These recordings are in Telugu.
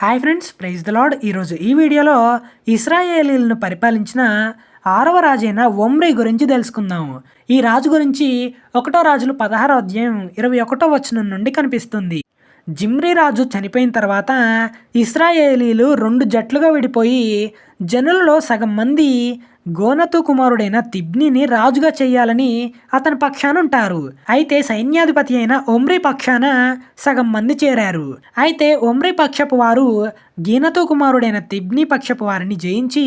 Hi friends praise the Lord ఈరోజు ఈ వీడియోలో ఇస్రాయేలీలను పరిపాలించిన ఆరవ రాజైన ఒమ్రీ గురించి తెలుసుకుందాం. ఈ రాజు గురించి ఒకటో రాజులు పదహారో అధ్యాయం ఇరవై ఒకటో వచనం నుండి కనిపిస్తుంది. జిమ్రీ రాజు చనిపోయిన తర్వాత ఇస్రాయేలీలు రెండు జట్లుగా విడిపోయి జనులలో సగం మంది గోనతు కుమారుడైన తిబ్నిని రాజుగా చేయాలని అతని పక్షానుంటారు. అయితే సైన్యాధిపతి అయిన ఒమ్రి పక్షాన సగం మంది చేరారు. అయితే ఒమ్రి పక్షపు వారు గీనతు కుమారుడైన తిబ్ని పక్షపు వారిని జయించి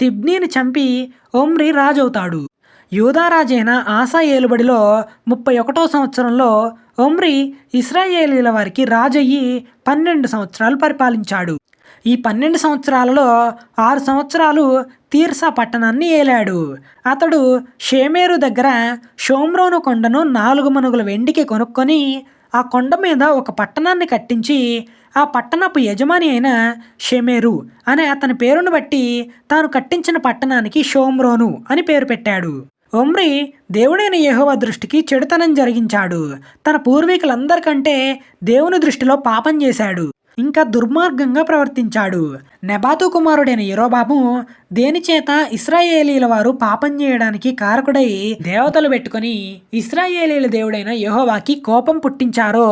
తిబ్నీని చంపి ఒమ్రి రాజవుతాడు. యూదారాజైన ఆశా ఏలుబడిలో ముప్పై ఒకటో సంవత్సరంలో ఒమ్రి ఇస్రాయేలీల వారికి రాజయ్యి పన్నెండు సంవత్సరాలు పరిపాలించాడు. ఈ పన్నెండు సంవత్సరాలలో ఆరు సంవత్సరాలు తీర్సా పట్టణాన్ని ఏలాడు. అతడు షేమేరు దగ్గర షోమ్రోను కొండను నాలుగు మనుగుల వెండికి కొనుక్కొని ఆ కొండ మీద ఒక పట్టణాన్ని కట్టించి ఆ పట్టణపు యజమాని అయిన షెమేరు అనే అతని పేరును బట్టి తాను కట్టించిన పట్టణానికి షోమ్రోను అని పేరు పెట్టాడు. ఒమ్రి దేవుడైన యహోవ దృష్టికి చెడుతనం జరిగించాడు. తన పూర్వీకులందరికంటే దేవుని దృష్టిలో పాపం చేశాడు. ఇంకా దుర్మార్గంగా ప్రవర్తించాడు. నెబాతు కుమారుడైన యెరోబాము దేనిచేత ఇస్రాయేలీల వారు పాపం చేయడానికి కారకుడై దేవతలు పెట్టుకొని ఇస్రాయేలీల దేవుడైన యహోవాకి కోపం పుట్టించారో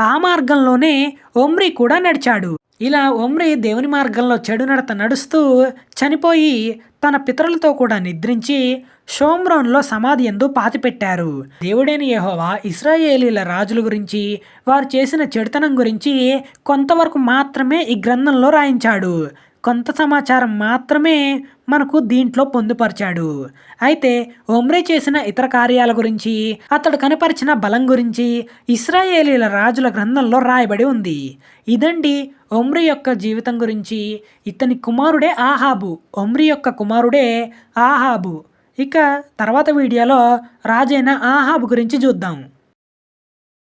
ఆ మార్గంలోనే ఒమ్రి కూడా నడిచాడు. ఇలా ఒమ్రి దేవుని మార్గంలో చెడు నడత నడుస్తూ చనిపోయి తన పితరులతో కూడా నిద్రించి షోమ్రోన్లో సమాధి ఎందు పాతిపెట్టారు. దేవుడైన యహోవా ఇస్రాయేలీల రాజుల గురించి వారు చేసిన చెడుతనం గురించి కొంతవరకు మాత్రమే ఈ గ్రంథంలో రాయించాడు. కొంత సమాచారం మాత్రమే మనకు దీంట్లో పొందుపరిచాడు. అయితే ఒమ్రే చేసిన ఇతర కార్యాల గురించి అతడు కనపరిచిన బలం గురించి ఇస్రాయేలీల రాజుల గ్రంథంలో రాయబడి ఉంది. ఇదండి ఒమ్రి యొక్క జీవితం గురించి. ఇతని కుమారుడే ఆహాబు. ఒమ్రి యొక్క కుమారుడే ఆహాబు. ఇక తర్వాత వీడియోలో రాజైన ఆహాబు గురించి చూద్దాం.